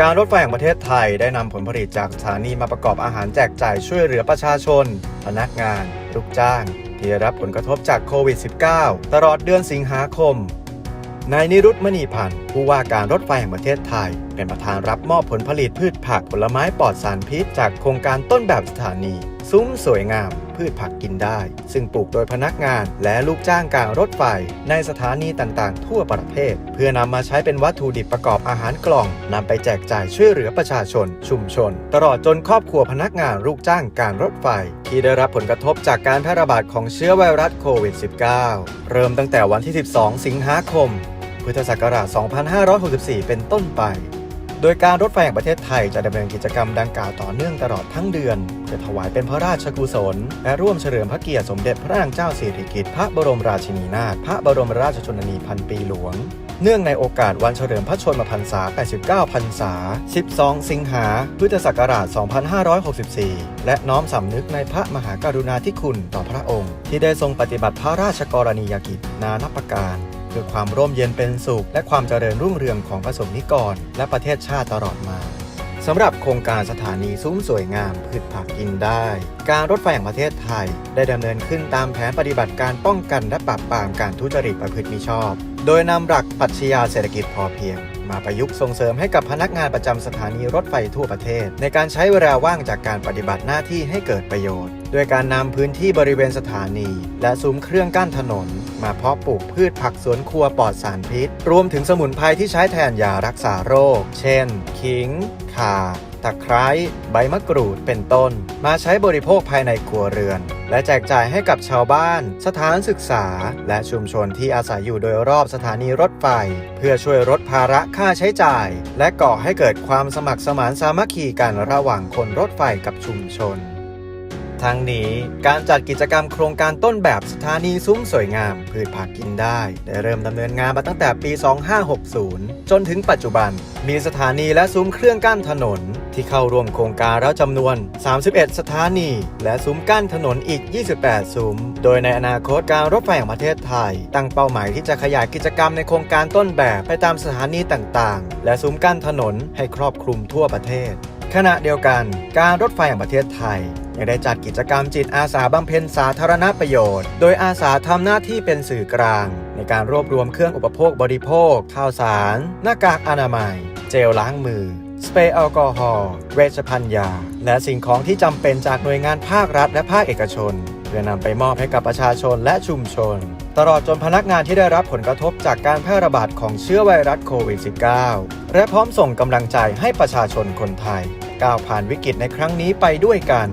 การรถไฟแห่งประเทศไทยได้นำผลผลิตจากสถานีมาประกอบอาหารแจกจ่ายช่วยเหลือประชาชน พนักงาน ลูกจ้าง ที่ได้รับผลกระทบจากโควิด -19 ตลอดเดือนสิงหาคมนายนิรุตมณีพันธ์ผู้ว่าการรถไฟแห่งประเทศไทย เป็นประธานรับมอบผลผลิตพืชผักผลไม้ปลอดสารพิษจากโครงการต้นแบบสถานี ซุ้มสวยงาม พืชผักกินได้ ซึ่งปลูกโดยพนักงานและลูกจ้างการรถไฟ ในสถานีต่างๆ ทั่วประเทศ เพื่อนำมาใช้เป็นวัตถุดิบประกอบอาหารกล่องนำไปแจกจ่ายช่วยเหลือประชาชน ชุมชน ตลอดจนครอบครัวพนักงานลูกจ้างการรถไฟ ที่ได้รับผลกระทบจากการแพร่ระบาดของเชื้อไวรัสโควิด -19 เริ่มตั้งแต่วันที่ 12 สิงหาคม พุทธศักราช 2564 เป็นต้นไป โดยการรถไฟแห่งประเทศไทยจะดำเนินกิจกรรมดังกล่าวต่อเนื่องตลอดทั้งเดือนเพื่อถวายเป็นพระราชกุศล และร่วมเฉลิมพระเกียรติสมเด็จพระนางเจ้าสิริกิติ์พระบรมราชินีนาถพระบรมราชชนนีพันปีหลวง เนื่องในโอกาสวันเฉลิมพระชนมพรรษา 89 พรรษา 12 สิงหา พุทธศักราช 2564 และน้อมสำนึกในพระมหากรุณาธิคุณต่อพระองค์ ที่ได้ทรงปฏิบัติพระราชกรณียกิจนานับประการ เพื่อความร่มเย็นเป็นสุข และความเจริญรุ่งเรืองของประสงนิกร และประเทศชาติตลอดมาสำหรับโครงการสถานีซุ้มสวยงามพืชผักกินได้ การรถไฟแห่งประเทศไทย ได้ดำเนินขึ้นตามแผนปฏิบัติการป้องกันและปราบปรามการทุจริตประพฤติมิชอบ โดยนำหลักปรัชญาเศรษฐกิจพอเพียง มาประยุกต์ส่งเสริมให้กับพนักงานประจำสถานีรถไฟทั่วประเทศ ในการใช้เวลาว่างจากการปฏิบัติหน้าที่ให้เกิดประโยชน์ด้วยการนำพื้นที่บริเวณสถานี และซุ้มเครื่องกั้นถนน มาเพาะปลูกพืชผักสวนครัวปลอดสารพิษ รวมถึงสมุนไพรที่ใช้แทนยารักษาโรค เช่น ขิง ข่า ตะไคร้ ใบมะกรูด เป็นต้น มาใช้บริโภคภายในครัวเรือน และแจกจ่ายให้กับชาวบ้าน สถานศึกษา และชุมชนที่อาศัยอยู่โดยรอบสถานีรถไฟ เพื่อช่วยลดภาระค่าใช้จ่าย และก่อให้เกิดความสมัครสมานสามัคคีกันระหว่างคนรถไฟกับชุมชน ทั้งนี้การจัดกิจกรรมโครงการต้นแบบสถานีซุ้มสวยงาม พืชผักกินได้ ได้เริ่มดำเนินงานมาตั้งแต่ปี 2560 จนถึงปัจจุบัน มีสถานีและซุ้มเครื่องกั้นถนน ที่เข้าร่วมโครงการแล้วจำนวน 31 สถานี และซุ้มกั้นถนนอีก 28 ซุ้ม โดยในอนาคตการรถไฟแห่งประเทศไทย ตั้งเป้าหมายที่จะขยายกิจกรรมในโครงการต้นแบบไปตามสถานีต่างๆ และซุ้มกั้นถนนให้ครอบคลุมทั่วประเทศ ขณะเดียวกัน การรถไฟแห่งประเทศไทย ยังได้จัดกิจกรรมจิตอาสาบำเพ็ญสาธารณประโยชน์ โดยอาสาทำหน้าที่เป็นสื่อกลาง ในการรวบรวมเครื่องอุปโภคบริโภค ข้าวสาร หน้ากากอนามัย เจลล้างมือ สเปรย์แอลกอฮอล์ เวชภัณฑ์ยา และสิ่งของที่จำเป็นจากหน่วยงานภาครัฐและภาคเอกชน เพื่อนำไปมอบให้กับประชาชนและชุมชน ตลอดจนพนักงานที่ได้รับผลกระทบจากการแพร่ระบาดของเชื้อไวรัสโควิด -19 และพร้อมส่งกำลังใจให้ประชาชนคนไทยก้าวผ่านวิกฤตในครั้งนี้ไปด้วยกัน